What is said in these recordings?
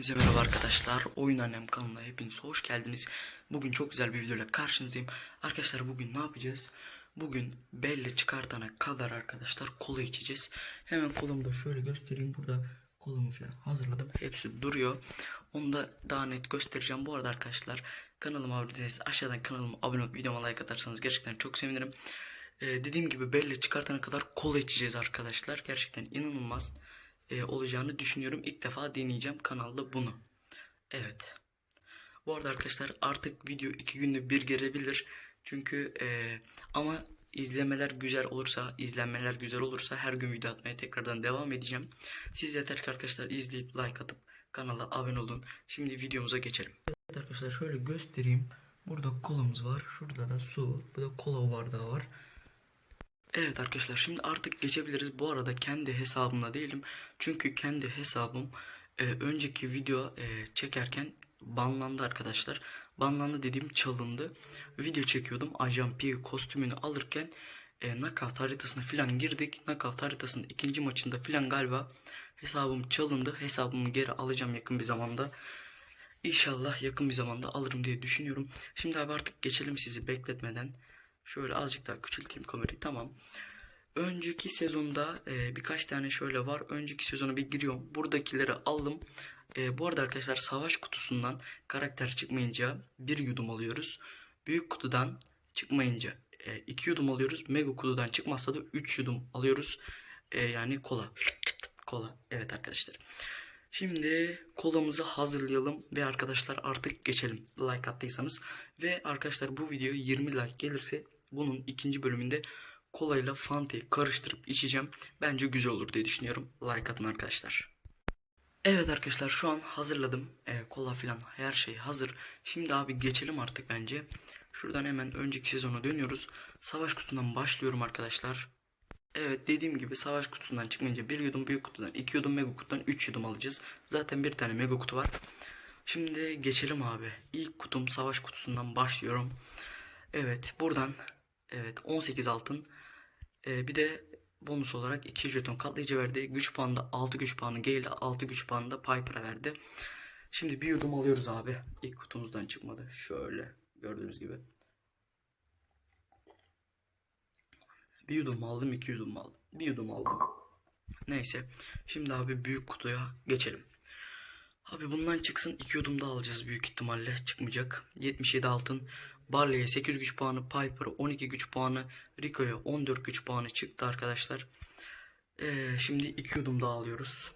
Hepinize merhaba arkadaşlar. Oyun Annem kanalına hepiniz hoş geldiniz. Bugün çok güzel bir videoyla karşınızdayım. Arkadaşlar bugün ne yapacağız? Bugün belle çıkartana kadar arkadaşlar kola içeceğiz. Hemen kolumu da şöyle göstereyim. Burada kolumu falan hazırladım. Hepsi duruyor. Onu da daha net göstereceğim. Bu arada arkadaşlar kanalıma abone değilseniz aşağıdan kanalıma abone olup videoma like atarsanız gerçekten çok sevinirim. Ee, dediğim gibi belle çıkartana kadar kola içeceğiz arkadaşlar. Gerçekten inanılmaz e, olacağını düşünüyorum. İlk defa deneyeceğim kanalda bunu. Evet. Bu arada arkadaşlar artık video iki günde bir gelebilir. Çünkü e, ama izlemeler güzel olursa, izlenmeler güzel olursa her gün video atmaya tekrardan devam edeceğim. Siz yeter ki arkadaşlar izleyip like atıp kanala abone olun. Şimdi videomuza geçelim. Evet arkadaşlar şöyle göstereyim. Burada kolamız var. Şurada da su. Burada kola bardağı var. Evet arkadaşlar şimdi artık geçebiliriz. Bu arada kendi hesabımla değilim. Çünkü kendi hesabım e, önceki video e, çekerken banlandı arkadaşlar. Banlandı dediğim çalındı. Video çekiyordum. Ajan P kostümünü alırken e, knockout haritasına filan girdik. Knockout haritasının ikinci maçında filan galiba hesabım çalındı. Hesabımı geri alacağım yakın bir zamanda. İnşallah yakın bir zamanda alırım diye düşünüyorum. Şimdi abi artık geçelim sizi bekletmeden. Şöyle azıcık daha küçülteyim kamerayı tamam. Önceki sezonda e, birkaç tane şöyle var. Önceki sezona bir giriyorum. Buradakileri aldım. E, bu arada arkadaşlar savaş kutusundan karakter çıkmayınca bir yudum alıyoruz. Büyük kutudan çıkmayınca e, iki yudum alıyoruz. Mega kutudan çıkmazsa da 3 yudum alıyoruz. E, yani kola. Kola. Evet arkadaşlar. Şimdi kolamızı hazırlayalım ve arkadaşlar artık geçelim. Like attıysanız ve arkadaşlar bu video 20 like gelirse bunun ikinci bölümünde kolayla Fanta'yı karıştırıp içeceğim. Bence güzel olur diye düşünüyorum. Like atın arkadaşlar. Evet arkadaşlar şu an hazırladım. Ee, kola filan her şey hazır. Şimdi abi geçelim artık bence. Şuradan hemen önceki sezona dönüyoruz. Savaş kutusundan başlıyorum arkadaşlar. Evet dediğim gibi savaş kutusundan çıkmayınca bir yudum büyük kutudan, iki yudum mega kutudan, üç yudum alacağız. Zaten bir tane mega kutu var. Şimdi geçelim abi. İlk kutum savaş kutusundan başlıyorum. Evet buradan evet 18 altın Ee, bir de bonus olarak 2 jeton katlayıcı verdi. Güç puanı 6 güç puanı Gale 6 güç puanı da Piper'a verdi. Şimdi bir yudum alıyoruz abi. İlk kutumuzdan çıkmadı. Şöyle gördüğünüz gibi. Bir yudum aldım, iki yudum aldım. Bir yudum aldım. Neyse. Şimdi abi büyük kutuya geçelim. Abi bundan çıksın iki yudum daha alacağız büyük ihtimalle. Çıkmayacak. 77 altın. Barley'e 8 güç puanı. Piper'a 12 güç puanı. Rico'ya 14 güç puanı çıktı arkadaşlar. Ee, şimdi iki yudum daha alıyoruz.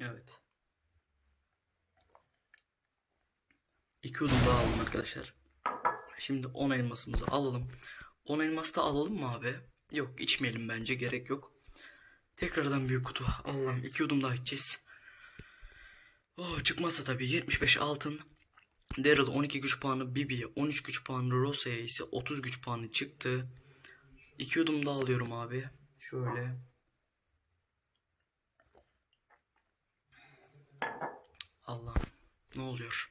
Evet. İki yudum daha aldım arkadaşlar. Şimdi 10 elmasımızı alalım. 10 elması da alalım mı abi? Yok içmeyelim bence gerek yok. Tekrardan büyük kutu. Allah'ım iki yudum daha içeceğiz. Oh, çıkmazsa tabii 75 altın. Daryl 12 güç puanı, Bibi'ye 13 güç puanı, Rosa'ya ise 30 güç puanı çıktı. İki yudum daha alıyorum abi. Şöyle. Allah'ım ne oluyor?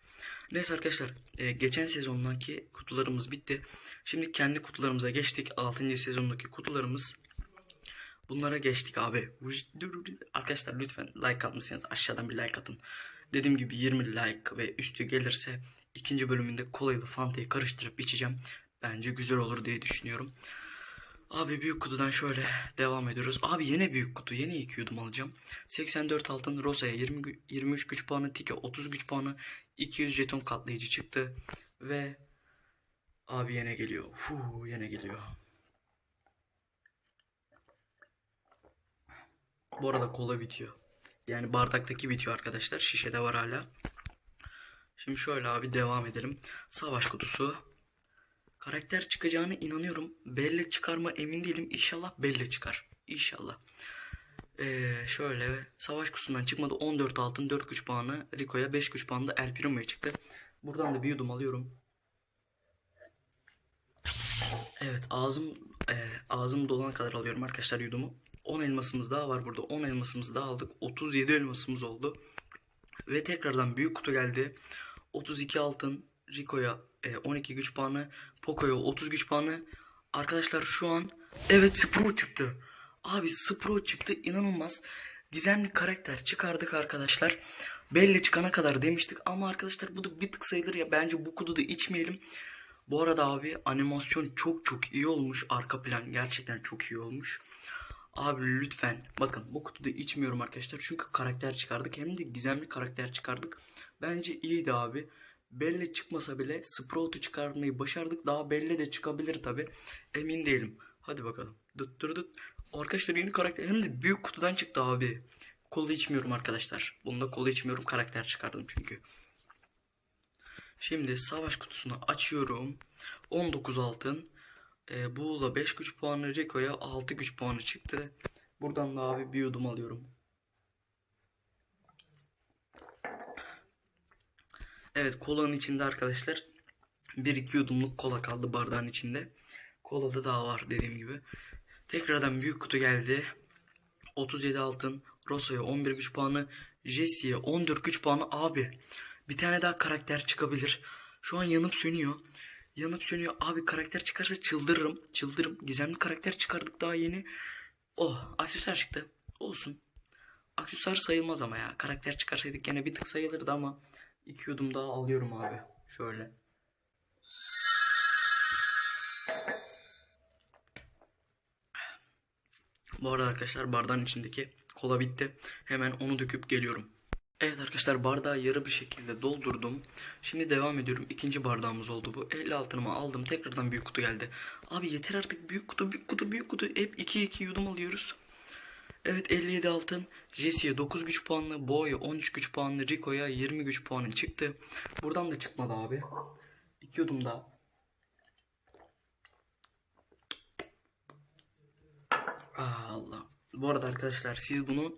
Neyse arkadaşlar e, geçen sezondaki kutularımız bitti. Şimdi kendi kutularımıza geçtik. 6. sezondaki kutularımız. Bunlara geçtik abi. Arkadaşlar lütfen like atmışsınız aşağıdan bir like atın. Dediğim gibi 20 like ve üstü gelirse ikinci bölümünde kolayla Fanta'yı karıştırıp içeceğim. Bence güzel olur diye düşünüyorum. Abi büyük kutudan şöyle devam ediyoruz. Abi yine büyük kutu. Yeni iki yudum alacağım. 84 altın Rosa'ya 20, gü- 23 güç puanı. Tike 30 güç puanı. 200 jeton katlayıcı çıktı. Ve abi yine geliyor. Huu, yine geliyor. Bu arada kola bitiyor. Yani bardaktaki bitiyor arkadaşlar. Şişede var hala. Şimdi şöyle abi devam edelim. Savaş kutusu. Karakter çıkacağına inanıyorum. Belle çıkar mı emin değilim. İnşallah Belle çıkar. İnşallah. Ee, şöyle savaş kutusundan çıkmadı. 14 altın 4 güç puanı. Rico'ya 5 güç puanı da El Primo'ya çıktı. Buradan da bir yudum alıyorum. Evet ağzım e, ağzım dolana kadar alıyorum arkadaşlar yudumu. 10 elmasımız daha var burada. 10 elmasımızı daha aldık. 37 elmasımız oldu. Ve tekrardan büyük kutu geldi. 32 altın Rico'ya e, 12 güç puanı, Poco'ya 30 güç puanı. Arkadaşlar şu an evet Spro çıktı. Abi Spro çıktı inanılmaz. Gizemli karakter çıkardık arkadaşlar. Belli çıkana kadar demiştik ama arkadaşlar bu da bir tık sayılır ya bence bu kutuda içmeyelim. Bu arada abi animasyon çok çok iyi olmuş. Arka plan gerçekten çok iyi olmuş. Abi lütfen bakın bu kutuda içmiyorum arkadaşlar. Çünkü karakter çıkardık. Hem de gizemli karakter çıkardık. Bence iyiydi abi. Belle çıkmasa bile Sprout'u çıkarmayı başardık. Daha Belle de çıkabilir tabi. Emin değilim. Hadi bakalım. Dut dur dut. Arkadaşlar yeni karakter hem de büyük kutudan çıktı abi. Kola içmiyorum arkadaşlar. Bunda kola içmiyorum. Karakter çıkardım çünkü. Şimdi savaş kutusunu açıyorum. 19 altın. E, Buğla 5 güç puanı, Rico'ya 6 güç puanı çıktı. Buradan da abi bir yudum alıyorum. Evet kolanın içinde arkadaşlar bir iki yudumluk kola kaldı bardağın içinde. Kolada daha var dediğim gibi. Tekrardan büyük kutu geldi. 37 altın. Rosa'ya 11 güç puanı. Jesse'ye 14 güç puanı. Abi bir tane daha karakter çıkabilir. Şu an yanıp sönüyor. Yanıp sönüyor. Abi karakter çıkarsa çıldırırım. Çıldırırım. Gizemli karakter çıkardık daha yeni. Oh aksesuar çıktı. Olsun. Aksesuar sayılmaz ama ya. Karakter çıkarsaydık gene bir tık sayılırdı ama iki yudum daha alıyorum abi. Şöyle. Bu arada arkadaşlar bardağın içindeki kola bitti. Hemen onu döküp geliyorum. Evet arkadaşlar bardağı yarı bir şekilde doldurdum. Şimdi devam ediyorum. İkinci bardağımız oldu bu. 50 altınımı aldım. Tekrardan büyük kutu geldi. Abi yeter artık büyük kutu büyük kutu büyük kutu. Hep 2-2 yudum alıyoruz. Evet 57 altın. Jesse'ye 9 güç puanlı. Boğa'ya 13 güç puanlı. Rico'ya 20 güç puanı çıktı. Buradan da çıkmadı abi. 2 yudum daha. Allah. Bu arada arkadaşlar siz bunu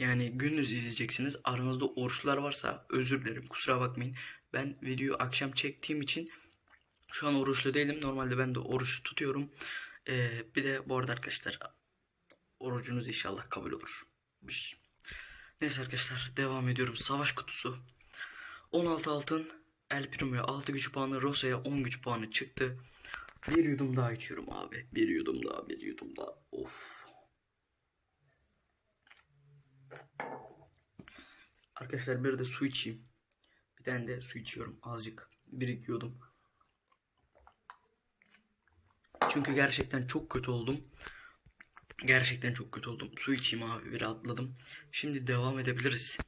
yani gündüz izleyeceksiniz. Aranızda oruçlar varsa özür dilerim. Kusura bakmayın. Ben videoyu akşam çektiğim için şu an oruçlu değilim. Normalde ben de oruç tutuyorum. Ee, bir de bu arada arkadaşlar orucunuz inşallah kabul olur. Neyse arkadaşlar devam ediyorum. Savaş kutusu. 16 altın. El Primo'ya 6 güç puanı. Rosa'ya 10 güç puanı çıktı. Bir yudum daha içiyorum abi. Bir yudum daha, bir yudum daha. Of. Arkadaşlar bir de su içeyim. Bir tane de su içiyorum azıcık. Birikiyordum. Çünkü gerçekten çok kötü oldum. Gerçekten çok kötü oldum. Su içeyim abi bir rahatladım. Şimdi devam edebiliriz.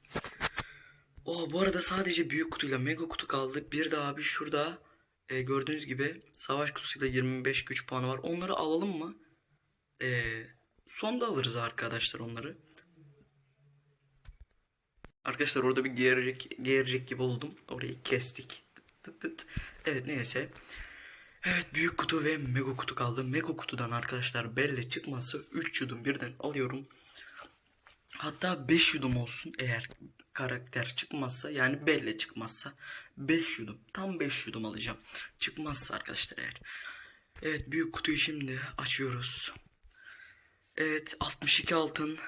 O bu arada sadece büyük kutuyla mega kutu kaldı. Bir de abi şurada e, gördüğünüz gibi savaş kutusuyla 25 güç puanı var. Onları alalım mı? E, sonda alırız arkadaşlar onları. Arkadaşlar orada bir geğirecek, geğirecek gibi oldum. Orayı kestik. Tıt tıt. Evet neyse. Evet büyük kutu ve mega kutu kaldı. Mega kutudan arkadaşlar belle çıkmazsa 3 yudum birden alıyorum. Hatta 5 yudum olsun eğer karakter çıkmazsa yani belle çıkmazsa 5 yudum. Tam 5 yudum alacağım. Çıkmazsa arkadaşlar eğer. Evet büyük kutuyu şimdi açıyoruz. Evet 62 altın.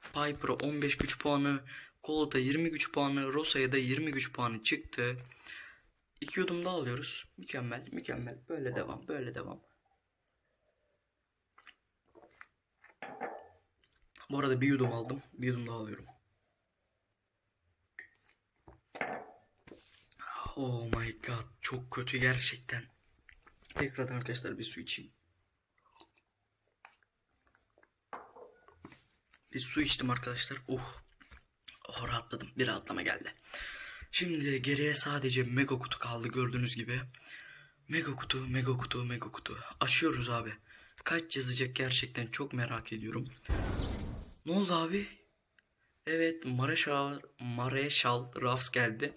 Piper'a 15 güç puanı. Cold'a 20 güç puanı. Rosa'ya da 20 güç puanı çıktı. 2 yudum daha alıyoruz. Mükemmel mükemmel. Böyle devam böyle devam. Bu arada bir yudum aldım. Bir yudum daha alıyorum. Oh my god. Çok kötü gerçekten. Tekrardan arkadaşlar bir su içeyim. Bir su içtim arkadaşlar. Uh. Oh rahatladım. Bir rahatlama geldi. Şimdi geriye sadece mega kutu kaldı gördüğünüz gibi. Mega kutu, mega kutu, mega kutu. Açıyoruz abi. Kaç yazacak gerçekten çok merak ediyorum. Ne oldu abi? Evet Mareşal, Mareşal Rafs geldi.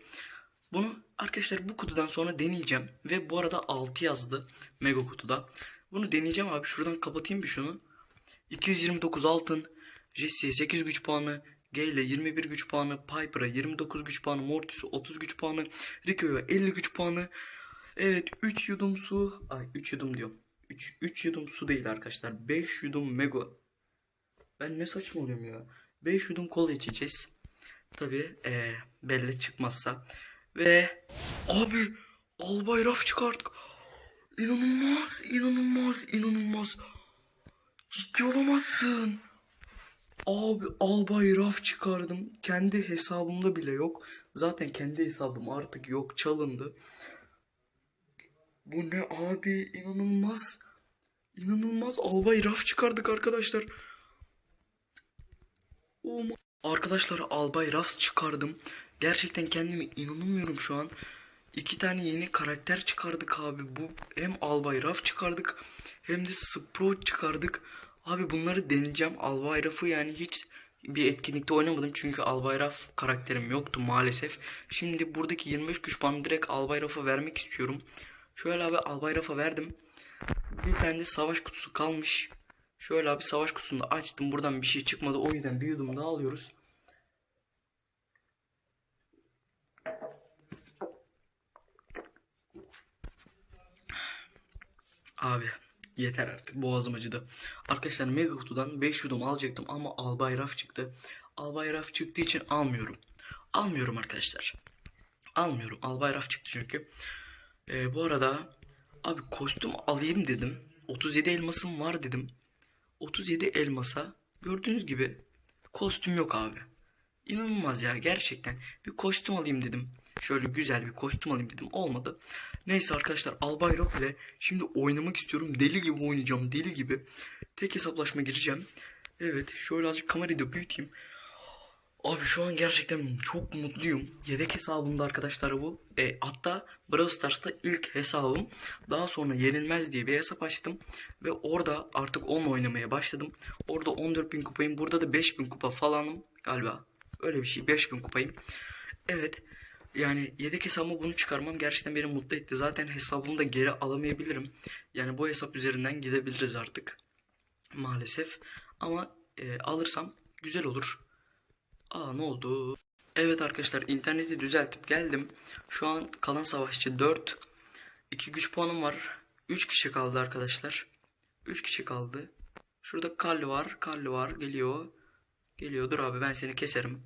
Bunu arkadaşlar bu kutudan sonra deneyeceğim. Ve bu arada 6 yazdı mega kutuda. Bunu deneyeceğim abi. Şuradan kapatayım bir şunu. 229 altın. Jesse'ye 8 güç puanı. Gale 21 güç puanı. Piper'a 29 güç puanı. Mortis'e 30 güç puanı. Rico'ya 50 güç puanı. Evet 3 yudum su. Ay 3 yudum diyorum. 3, 3 yudum su değil arkadaşlar. 5 yudum mega. Ben ne saçmalıyorum ya. 5 yudum kola içeceğiz. Tabi ee, belli çıkmazsa. Ve abi albay raf çıkarttık. İnanılmaz, inanılmaz, inanılmaz. Ciddi olamazsın. Abi albay raf çıkardım. Kendi hesabımda bile yok. Zaten kendi hesabım artık yok çalındı. Bu ne abi inanılmaz. İnanılmaz albay raf çıkardık arkadaşlar. Oh Arkadaşlar albay raf çıkardım. Gerçekten kendime inanamıyorum şu an. İki tane yeni karakter çıkardık abi. Bu hem albay raf çıkardık hem de sprout çıkardık. Abi bunları deneyeceğim. Albay rafı yani hiç bir etkinlikte oynamadım çünkü albay raf karakterim yoktu maalesef. Şimdi buradaki 25 güç puanı direkt albay rafa vermek istiyorum. Şöyle abi albay rafa verdim. Bir tane de savaş kutusu kalmış. Şöyle abi savaş kutusunu açtım. Buradan bir şey çıkmadı. O yüzden bir yudum daha alıyoruz. Abi yeter artık boğazım acıdı. Arkadaşlar mega kutudan 5 yudum alacaktım ama albay raf çıktı. Albay raf çıktığı için almıyorum. Almıyorum arkadaşlar. Almıyorum. Albay raf çıktı çünkü. Ee, bu arada abi kostüm alayım dedim. 37 elmasım var dedim. 37 elmasa gördüğünüz gibi kostüm yok abi. İnanılmaz ya gerçekten. Bir kostüm alayım dedim. Şöyle güzel bir kostüm alayım dedim. Olmadı. Neyse arkadaşlar Albay Raf ile şimdi oynamak istiyorum. Deli gibi oynayacağım. Deli gibi. Tek hesaplaşma gireceğim. Evet şöyle azıcık kamerayı da büyüteyim. Abi şu an gerçekten çok mutluyum. Yedek hesabımda arkadaşlar bu. E, hatta Brawl Stars'ta ilk hesabım. Daha sonra Yenilmez diye bir hesap açtım. Ve orada artık onunla oynamaya başladım. Orada 14.000 kupayım. Burada da 5.000 kupa falanım galiba. Öyle bir şey 5.000 kupayım. Evet. Yani yedek hesabıma bunu çıkarmam gerçekten beni mutlu etti. Zaten hesabımı da geri alamayabilirim. Yani bu hesap üzerinden gidebiliriz artık. Maalesef. Ama e, alırsam güzel olur. Aa ne oldu? Evet arkadaşlar interneti düzeltip geldim. Şu an kalan savaşçı 4. 2 güç puanım var. 3 kişi kaldı arkadaşlar. 3 kişi kaldı. Şurada Kalli var. Kalli var. Geliyor. Geliyor. Dur abi ben seni keserim.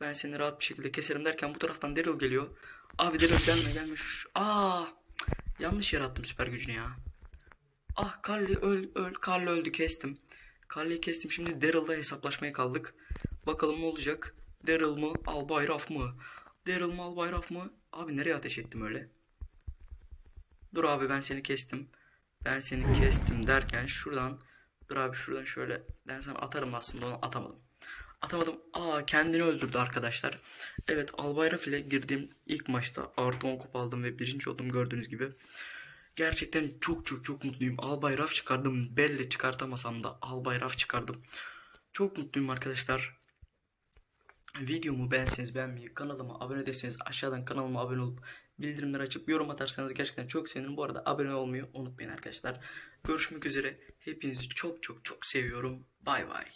Ben seni rahat bir şekilde keserim derken bu taraftan Daryl geliyor. Abi Daryl gelme gelme. Aa, cık, yanlış yere attım süper gücünü ya. Ah Carly öl öl Carly öldü kestim. Carly'yi kestim şimdi Daryl'la hesaplaşmaya kaldık. Bakalım ne olacak? Daryl mı Albay Raf mı? Daryl mı Albay Raf mı? Abi nereye ateş ettim öyle? Dur abi ben seni kestim. Ben seni kestim derken şuradan dur abi şuradan şöyle ben sana atarım aslında onu atamadım. Atamadım. Aa kendini öldürdü arkadaşlar. Evet Albay Raf ile girdiğim ilk maçta artı 10 kupa aldım ve birinci oldum gördüğünüz gibi. Gerçekten çok çok çok mutluyum. Albay Raf çıkardım. Belle çıkartamasam da Albay Raf çıkardım. Çok mutluyum arkadaşlar. Videomu beğenseniz beğenmeyi, kanalıma abone değilseniz aşağıdan kanalıma abone olup bildirimleri açıp yorum atarsanız gerçekten çok sevinirim. Bu arada abone olmayı unutmayın arkadaşlar. Görüşmek üzere. Hepinizi çok çok çok seviyorum. Bay bay.